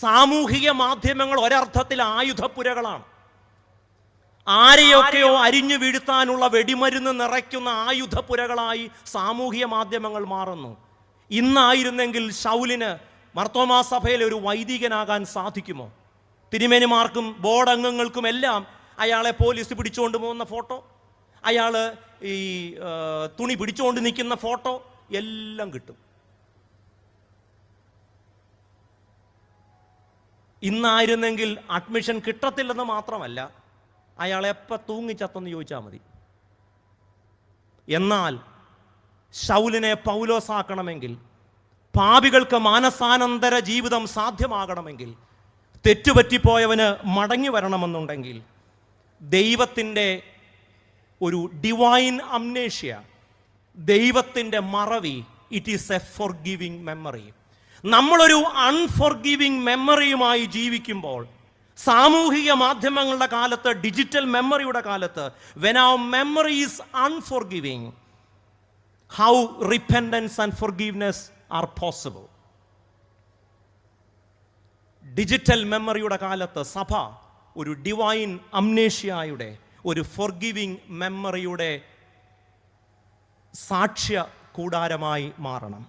സാമൂഹിക മാധ്യമങ്ങൾ ഒരർത്ഥത്തിൽ ആയുധപ്പുരകളാണ്. ആരെയൊക്കെയോ അരിഞ്ഞു വീഴ്ത്താനുള്ള വെടിമരുന്ന് നിറയ്ക്കുന്ന ആയുധപ്പുരകളായി സാമൂഹിക മാധ്യമങ്ങൾ മാറുന്നു. ഇന്നായിരുന്നെങ്കിൽ ഷൗലിന് മർത്തോമാ സഭയിലെ ഒരു വൈദികനാകാൻ സാധിക്കുമോ? തിരുമേനിമാർക്കും ബോർഡ് അംഗങ്ങൾക്കും എല്ലാം അയാളെ പോലീസ് പിടിച്ചുകൊണ്ട് പോകുന്ന ഫോട്ടോ അയാൾ ഈ തുണി പിടിച്ചുകൊണ്ട് നിൽക്കുന്ന ഫോട്ടോ എല്ലാം കിട്ടും. ഇന്നായിരുന്നെങ്കിൽ അഡ്മിഷൻ കിട്ടത്തില്ലെന്ന് മാത്രമല്ല അയാൾ എപ്പോൾ തൂങ്ങിച്ചത്തെന്ന് ചോദിച്ചാൽ മതി. എന്നാൽ ശൗലിനെ പൗലോസാക്കണമെങ്കിൽ പാപികൾക്ക് മാനസാനന്തര ജീവിതം സാധ്യമാകണമെങ്കിൽ തെറ്റുപറ്റിപ്പോയവന് മടങ്ങി വരണമെന്നുണ്ടെങ്കിൽ ദൈവത്തിന്റെ ഒരു ഡിവൈൻ അംനേഷ്യ ദൈവത്തിന്റെ മറവി it is a forgiving memory നമ്മളൊരു അൺഫോർഗിവിങ് മെമ്മറിയുമായി ജീവിക്കുമ്പോൾ സാമൂഹിക മാധ്യമങ്ങളുടെ കാലത്ത് ഡിജിറ്റൽ മെമ്മറിയുടെ കാലത്ത് വെൻ ആ memory is unforgiving how repentance and forgiveness are possible digital മെമ്മറിയുടെ കാലത്ത് സഭ ഒരു ഡിവൈൻ അംനേഷ്യയുടെ ഒരു ഫോർഗിവിങ് മെമ്മറിയുടെ സാക്ഷ്യ കൂടാരമായി മാറണം.